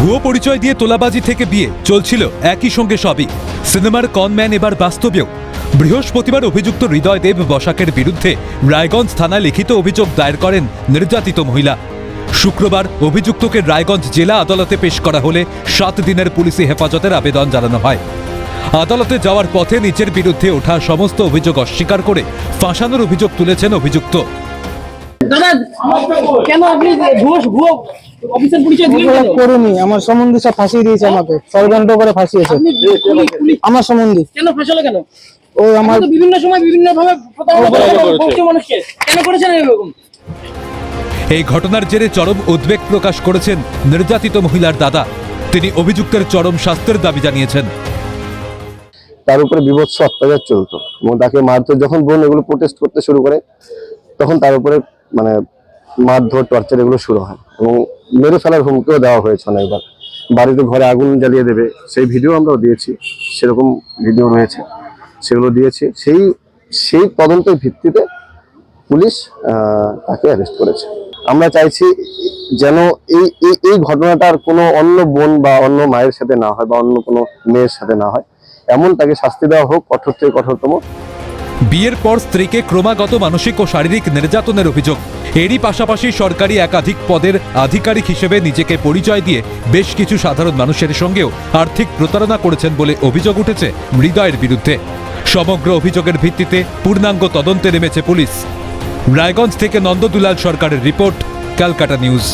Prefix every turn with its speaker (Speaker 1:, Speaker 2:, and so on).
Speaker 1: ভুয়ো পরিচয় দিয়ে তোলাবাজি থেকে বিয়ে চলছিল একই সঙ্গে সবই। সিনেমার কনম্যান এবার বাস্তবেও। বৃহস্পতিবার অভিযুক্ত হৃদয় দেব বসাকের বিরুদ্ধে রায়গঞ্জ থানায় লিখিত অভিযোগ দায়ের করেন নির্যাতিত মহিলা। শুক্রবার অভিযুক্তকে রায়গঞ্জ জেলা আদালতে পেশ করা হলে সাত দিনের পুলিশি হেফাজতের আবেদন জানানো হয়। আদালতে যাওয়ার পথে নিজের বিরুদ্ধে ওঠা সমস্ত অভিযোগ অস্বীকার করে ফাঁসানোর অভিযোগ তুলেছেন অভিযুক্ত।
Speaker 2: দাদা কেন আপনি ঘুষ ভুয়ো অফিসের পরিচয় দিলেন
Speaker 3: করিনি আমার সম্বন্ধে সব ফাঁসিয়ে দিয়েছে আমাকে ষড়যন্ত্র করে ফাঁসিয়েছে। আমার সম্বন্ধে।
Speaker 2: কেন ফাঁসালো কেন?
Speaker 3: ও আমার
Speaker 2: বিভিন্ন সময় বিভিন্ন ভাবে প্রতারণা মানুষকে। কেন করেছেন এরকম?
Speaker 1: এই ঘটনার জেরে চরম উদ্বেগ প্রকাশ করেছেন নির্যাতিত মহিলার দাদা। তিনি অভিযুক্তের চরম শাস্তির দাবি জানিয়েছেন।
Speaker 4: তার উপরে বিভৎস অত্যাচার চলতো। এবং তাকে মারধর যখন বোন এগুলো প্রোটেস্ট করতে শুরু করে তখন তার উপরে মানে মারধর টর্চার এগুলো শুরু হয়। এবং মেরে ফেলার হুমকিও দেওয়া হয়েছে অনেকবার। বাড়িতে ঘরে আগুন জ্বালিয়ে দেবে, সেই ভিডিও আমরাও দিয়েছি, সেরকম ভিডিও রয়েছে, সেগুলো দিয়েছি। সেই সেই তদন্তের ভিত্তিতে পুলিশ তাকে অ্যারেস্ট করেছে। আমরা চাইছি যেন এই এই এই ঘটনাটার কোনো অন্য বোন বা অন্য মায়ের সাথে না হয় বা অন্য কোনো মেয়ের সাথে না হয়। এমন তাকে শাস্তি দেওয়া হোক, কঠোর থেকে কঠোরতম।
Speaker 1: বিয়ের পর স্ত্রীকে ক্রমাগত মানসিক ও শারীরিক নির্যাতনের অভিযোগ। এরই পাশাপাশি সরকারি একাধিক পদের আধিকারিক হিসেবে নিজেকে পরিচয় দিয়ে বেশ কিছু সাধারণ মানুষের সঙ্গেও আর্থিক প্রতারণা করেছেন বলে অভিযোগ উঠেছে হৃদয়ের বিরুদ্ধে। সমগ্র অভিযোগের ভিত্তিতে পূর্ণাঙ্গ তদন্তে নেমেছে পুলিশ। রায়গঞ্জ থেকে নন্দদুলাল সরকারের রিপোর্ট, ক্যালকাটা নিউজ।